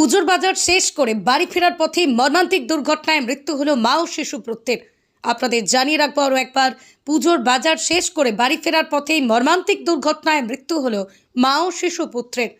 পুজোর বাজার শেষ করে বাড়ি ফেরার পথে মর্মান্তিক দুর্ঘটনায় মৃত্যু হলো মা ও শিশু প্রত্যেক। আপনাদের জানিয়ে রাখব আরও একবার, পুজোর বাজার শেষ করে বাড়ি ফেরার পথেই মর্মান্তিক দুর্ঘটনায় মৃত্যু হলো মা ও শিশু পুত্রের।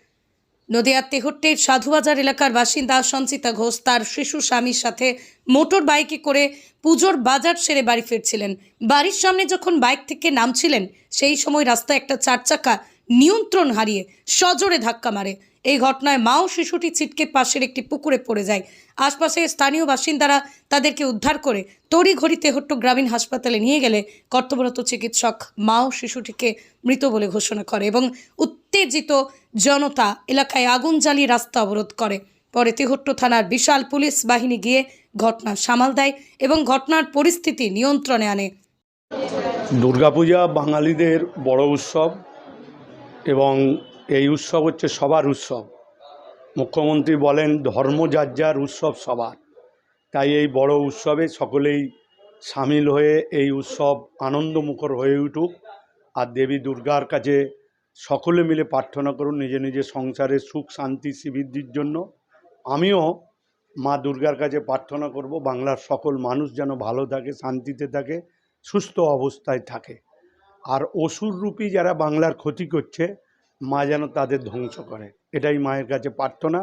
নদিয়ার তেহট্টের সাধুবাজার এলাকার বাসিন্দা সঞ্চিতা ঘোষ তার শিশু স্বামীর সাথে মোটর বাইকে করে পুজোর বাজার সেরে বাড়ি ফিরছিলেন। বাড়ির সামনে যখন বাইক থেকে নামছিলেন, সেই সময় রাস্তায় একটা চার চাকা নিয়ন্ত্রণ হারিয়ে সজোরে ধাক্কা মারে। এই ঘটনায় মাও শিশুটি ছিটকে পাশের একটি পুকুরে পড়ে যায়। আশপাশে স্থানীয় বাসিন্দারা তাদেরকে উদ্ধার করে তড়িঘড়ি তেহট্ট গ্রামীণ হাসপাতালে নিয়ে গেলে কর্তব্যরত চিকিৎসক মাও শিশুটিকে মৃত বলে ঘোষণা করে এবং উত্তেজিত জনতা এলাকায় আগুন জ্বালিয়ে রাস্তা অবরোধ করে। পরে তেহট্ট থানার বিশাল পুলিশ বাহিনী গিয়ে ঘটনা সামাল দেয় এবং ঘটনার পরিস্থিতি নিয়ন্ত্রণে আনে। দুর্গাপূজা বাঙালিদের বড় উৎসব এবং এই উৎসব হচ্ছে সবার উৎসব। মুখ্যমন্ত্রী বলেন, ধর্ম যার যার উৎসব সবার। তাই এই বড় উৎসবে সকলেই সামিল হয়ে এই উৎসব আনন্দমুখর হয়ে উঠুক। আর দেবী দুর্গার কাছে সকলে মিলে প্রার্থনা করুন নিজে নিজে সংসারের সুখ, শান্তি শ্রীবৃদ্ধির জন্য। আমিও মা দুর্গার কাছে প্রার্থনা করব, বাংলার সকল মানুষ যেন ভালো থাকে, শান্তিতে থাকে, সুস্থ অবস্থায় থাকে। আর অসুররূপী যারা বাংলার ক্ষতি করছে, মা যেন তাদের ধ্বংস করে। এটাই মায়ের কাছে প্রার্থনা।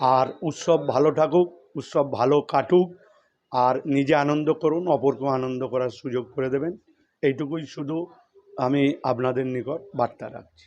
আর উৎসব ভালো থাকুক, উৎসব ভালো কাটুক, আর নিজে আনন্দ করুন, অপরকেও আনন্দ করার সুযোগ করে দেবেন। এইটুকুই শুধু আমি আপনাদের নিকট বার্তা রাখছি।